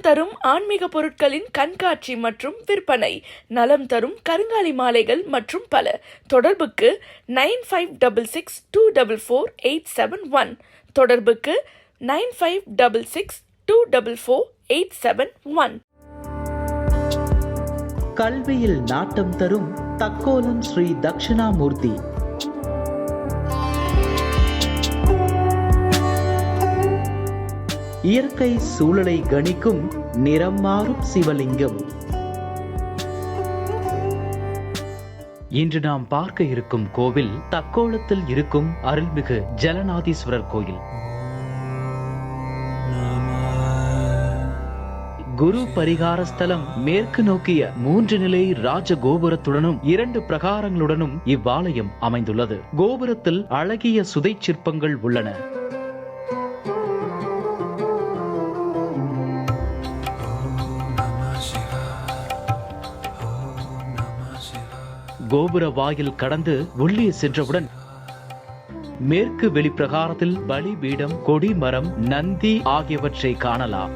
நலம் தரும் ஆன்மீக பொருட்களின் கண்காட்சி மற்றும் விற்பனை. நலம் தரும் கருங்காலி மாலைகள் மற்றும் பல. தொடர்புக்கு nine five double six two double four eight seven one. தொடர்புக்கு nine five double six two double four eight seven one. கல்வியில் நாட்டம் தரும் தக்கோலம் ஸ்ரீ தட்சிணாமூர்த்தி. இயற்கை சூழலை கணிக்கும் நிறம் மாறும் சிவலிங்கம். இன்று நாம் பார்க்க இருக்கும் கோவில் தக்கோலத்தில் இருக்கும் அருள்மிகு ஜலநாதீஸ்வரர் கோயில். குரு பரிகார ஸ்தலம் மேற்கு நோக்கிய மூன்று நிலை ராஜ கோபுரத்துடனும் இரண்டு பிரகாரங்களுடனும் இவ்வாலயம் அமைந்துள்ளது. கோபுரத்தில் அழகிய சுதை சிற்பங்கள் உள்ளன. கோபுர வாயில் கடந்து உள்ளே சென்றவுடன் மேற்கு வெளிப்பிரகாரத்தில் பலிபீடம் கொடிமரம் நந்தி ஆகியவற்றை காணலாம்.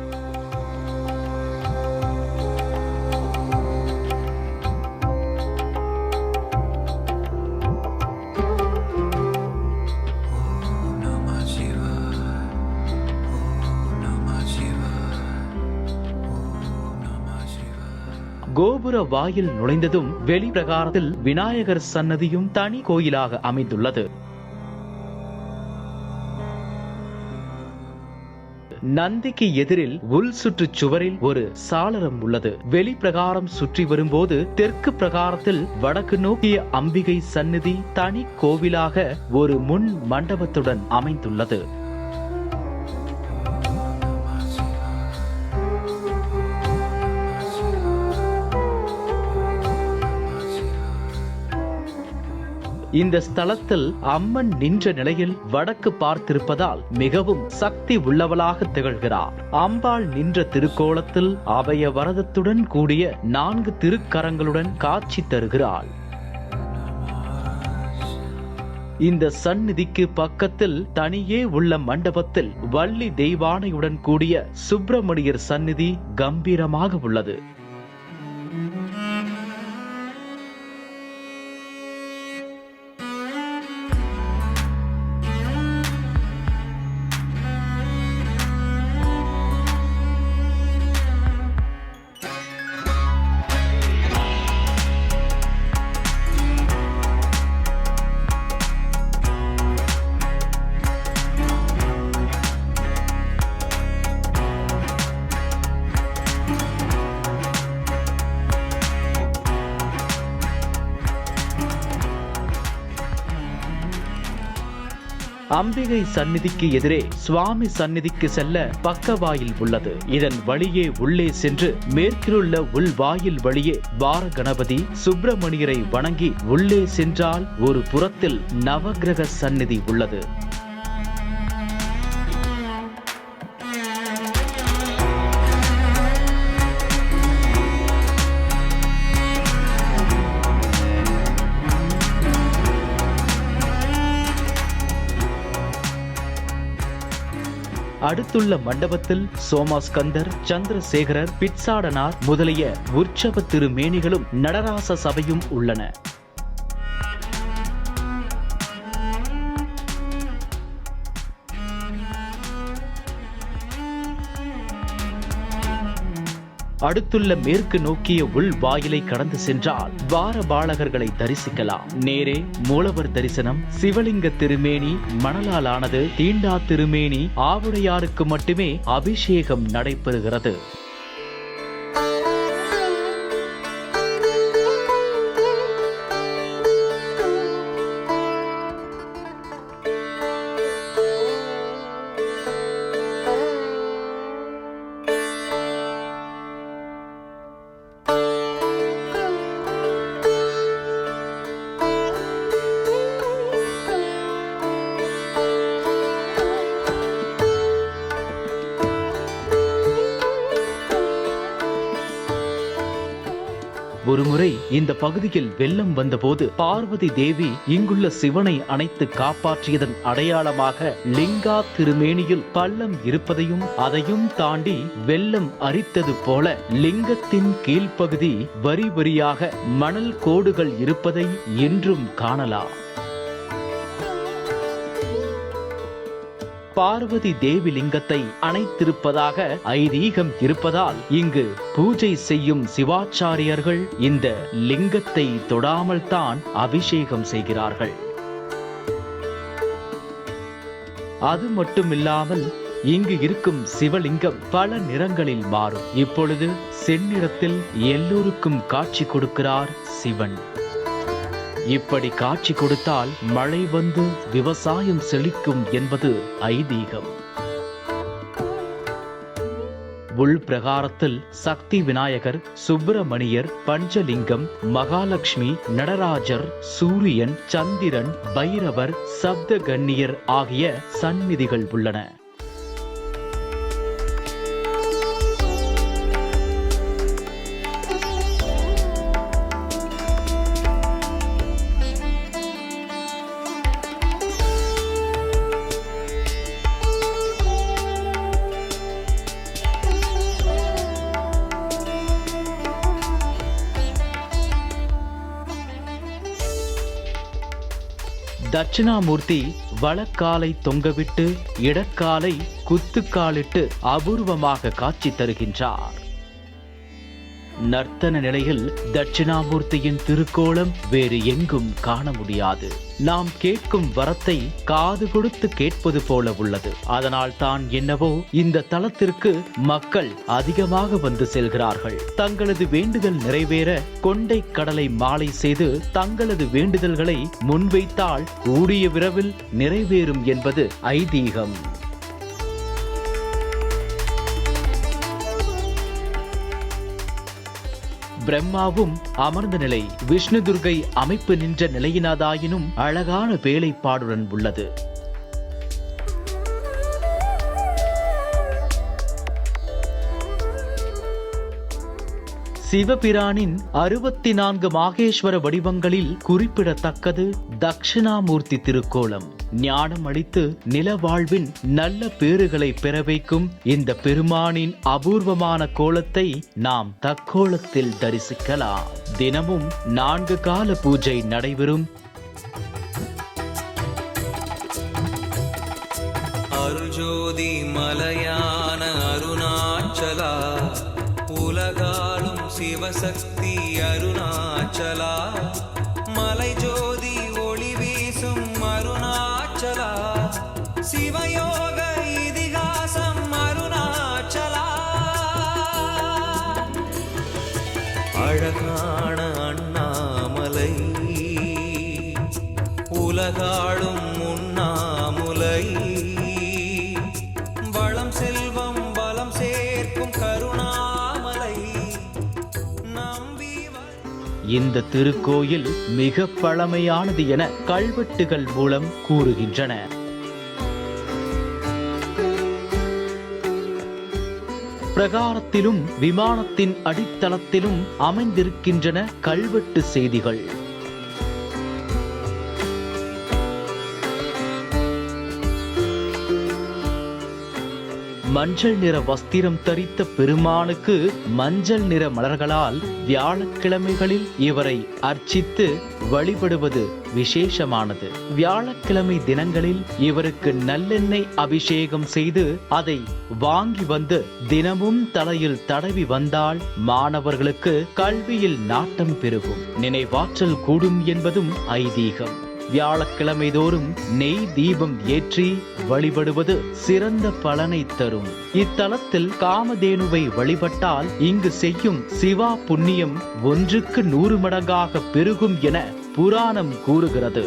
கோபுர வாயில் நுழைந்ததும் வெளிப்பிரகாரத்தில் விநாயகர் சன்னதியும் தனி கோயிலாக அமைந்துள்ளது. நந்திக்கு எதிரில் உள் சுற்று சுவரில் ஒரு சாளரம் உள்ளது. வெளிப்பிரகாரம் சுற்றி வரும்போது தெற்கு பிரகாரத்தில் வடக்கு நோக்கிய அம்பிகை சந்நிதி தனி கோவிலாக ஒரு முன் மண்டபத்துடன் அமைந்துள்ளது. இந்த ஸ்தலத்தில் அம்மன் நின்ற நிலையில் வடக்கு பார்த்திருப்பதால் மிகவும் சக்தி உள்ளவளாக திகழ்கிறார். அம்பாள் நின்ற திருக்கோலத்தில் அபய வரதத்துடன் கூடிய நான்கு திருக்கரங்களுடன் காட்சி தருகிறாள். இந்த சந்நிதிக்கு பக்கத்தில் தனியே உள்ள மண்டபத்தில் வள்ளி தெய்வானையுடன் கூடிய சுப்பிரமணியர் சந்நிதி கம்பீரமாக உள்ளது. அம்பிகை சந்நிதிக்கு எதிரே சுவாமி சந்நிதிக்கு செல்ல பக்கவாயில் உள்ளது. இதன் வழியே உள்ளே சென்று மேற்கிலுள்ள உள் வாயில் வழியே வார கணபதி சுப்பிரமணியரை வணங்கி உள்ளே சென்றால் ஒரு புறத்தில் நவக்கிரக சந்நிதி உள்ளது. அடுத்துள்ள மண்டபத்தில் சோமாஸ்கந்தர் சந்திரசேகரர் பிட்சாடனார் முதலிய உற்சவ திருமேனிகளும் நடராச சபையும் உள்ளன. அடுத்துள்ள மேற்கு நோக்கிய உள் வாயிலை கடந்து சென்றால் வார பாலகர்களை தரிசிக்கலாம். நேரே மூலவர் தரிசனம். சிவலிங்க திருமேனி மணலால் ஆனது தீண்டா திருமேனி ஆவுடையாருக்கு மட்டுமே அபிஷேகம் நடைபெறுகிறது. ஒருமுறை இந்த பகுதியில் வெள்ளம் வந்தபோது பார்வதி தேவி இங்குள்ள சிவனை அணைத்து காப்பாற்றியதன் அடையாளமாக லிங்கா திருமேனியில் பள்ளம் இருப்பதையும் அதையும் தாண்டி வெள்ளம் அரித்தது போல லிங்கத்தின் கீழ்ப்பகுதி வரி வரியாக மணல் கோடுகள் இருப்பதை இன்றும் காணலாம். பார்வதி தேவி லிங்கத்தை அணைத்திருப்பதாக ஐதீகம் இருப்பதால் இங்கு பூஜை செய்யும் சிவாச்சாரியர்கள் இந்த லிங்கத்தை தொடாமல் தான் அபிஷேகம் செய்கிறார்கள். அது மட்டுமில்லாமல் இங்கு இருக்கும் சிவலிங்கம் பல நிறங்களில் மாறும். இப்பொழுது செந்நிறத்தில் எல்லோருக்கும் காட்சி கொடுக்கிறார் சிவன். இப்படி காட்சி கொடுத்தால் மழை வந்து விவசாயம் செழிக்கும் என்பது ஐதீகம். உள் பிரகாரத்தில் சக்தி விநாயகர் சுப்பிரமணியர் பஞ்சலிங்கம் மகாலட்சுமி நடராஜர் சூரியன் சந்திரன் பைரவர் சப்த கண்ணியர் ஆகிய சந்நிதிகள் உள்ளன. தட்சிணாமூர்த்தி வலக்காலை தொங்கவிட்டு இடக்காலை குத்துக்காலிட்டு அபூர்வமாக காட்சி தருகின்றார். நர்த்தன நிலையில் தட்சிணாமூர்த்தியின் திருக்கோலம் வேறு எங்கும் காண முடியாது. நாம் கேட்கும் வரத்தை காது கொடுத்து கேட்பது போல உள்ளது. அதனால் தான் என்னவோ இந்த தலத்திற்கு மக்கள் அதிகமாக வந்து செல்கிறார்கள். தங்களது வேண்டுதல் நிறைவேற கொண்டை கடலை மாலை செய்து தங்களது வேண்டுதல்களை முன்வைத்தால் கூடிய விரைவில் நிறைவேறும் என்பது ஐதீகம். பிரம்மாவும் அமர்ந்த நிலை. விஷ்ணு துர்கை அமைப்பு நின்ற நிலையினாதாயினும் அழகான வேலைப்பாடுடன் உள்ளது. சிவபிரானின் அறுபத்தி நான்கு மாகேஸ்வர வடிவங்களில் குறிப்பிடத்தக்கது தட்சிணாமூர்த்தி திருக்கோலம். ஞானம் அளித்து நில வாழ்வின் நல்ல பேறுகளை பெற வைக்கும் இந்த பெருமானின் அபூர்வமான கோலத்தை நாம் தக்கோலத்தில் தரிசிக்கலாம். தினமும் நான்கு கால பூஜை நடைபெறும். அருஜோதி மலையான அருணாச்சலா உலகாலும் சிவசக்தி அருணாச்சலா. அழகான அண்ணாமலை. உலகாளும் உண்ணாமுலை. வளம் செல்வம் பலம் சேர்க்கும் கருணாமலை. நம்பி இந்த திருக்கோயில் மிக பழமையானது என கல்வெட்டுகள் மூலம் கூறுகின்றன. பிரகாரத்திலும் விமானத்தின் அடித்தளத்திலும் அமைந்திருக்கின்றன கல்வெட்டு செய்திகள். மஞ்சள் நிற வஸ்திரம் தரித்த பெருமானுக்கு மஞ்சள் நிற மலர்களால் வியாழக்கிழமைகளில் இவரை அர்ச்சித்து வழிபடுவது விசேஷமானது. வியாழக்கிழமை தினங்களில் இவருக்கு நல்லெண்ணெய் அபிஷேகம் செய்து அதை வாங்கி வந்து தினமும் தலையில் தடவி வந்தால் மாணவர்களுக்கு கல்வியில் நாட்டம் பெருகும். நினைவாற்றல் கூடும் என்பதும் ஐதீகம். வியாழக்கிழமை தோறும் நெய் தீபம் ஏற்றி வழிபடுவது சிறந்த பலனை தரும். இத்தலத்தில் காமதேனுவை வழிபட்டால் இங்கு செய்யும் சிவா புண்ணியம் ஒன்றுக்கு நூறு மடங்காக பெருகும் என புராணம் கூறுகிறது.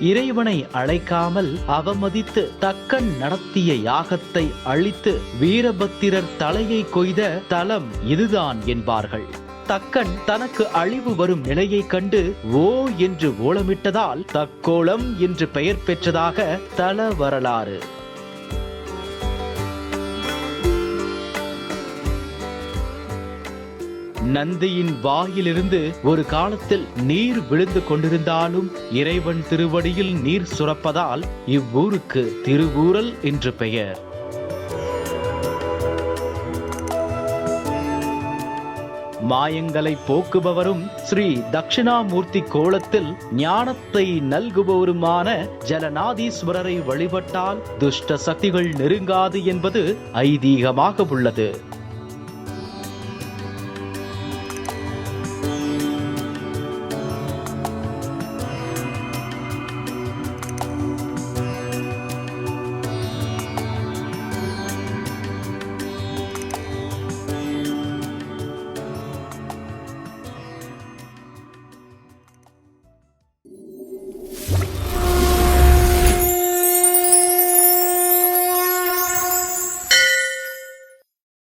இறைவனை அழைக்காமல் அவமதித்து தக்கன் நடத்திய யாகத்தை அழித்து வீரபத்திரர் தலையை கொய்த தலம் இதுதான் என்பார்கள். தக்கன் தனக்கு அழிவு வரும் நிலையைக் கண்டு ஓ என்று ஓலமிட்டதால் தக்கோலம் என்று பெயர் பெற்றதாக தல வரலாறு. நந்தியின் வாயிலிருந்து ஒரு காலத்தில் நீர் விழுந்து கொண்டிருந்தாலும் இறைவன் திருவடியில் நீர் சுரப்பதால் இவ்வூருக்கு திருவூரல் என்று பெயர். மாயங்களை போக்குபவரும் ஸ்ரீ தட்சிணாமூர்த்தி கோலத்தில் ஞானத்தை நல்குபவருமான ஜலநாதீஸ்வரரை வழிபட்டால் துஷ்ட சக்திகள் நெருங்காது என்பது ஐதீகமாக உள்ளது.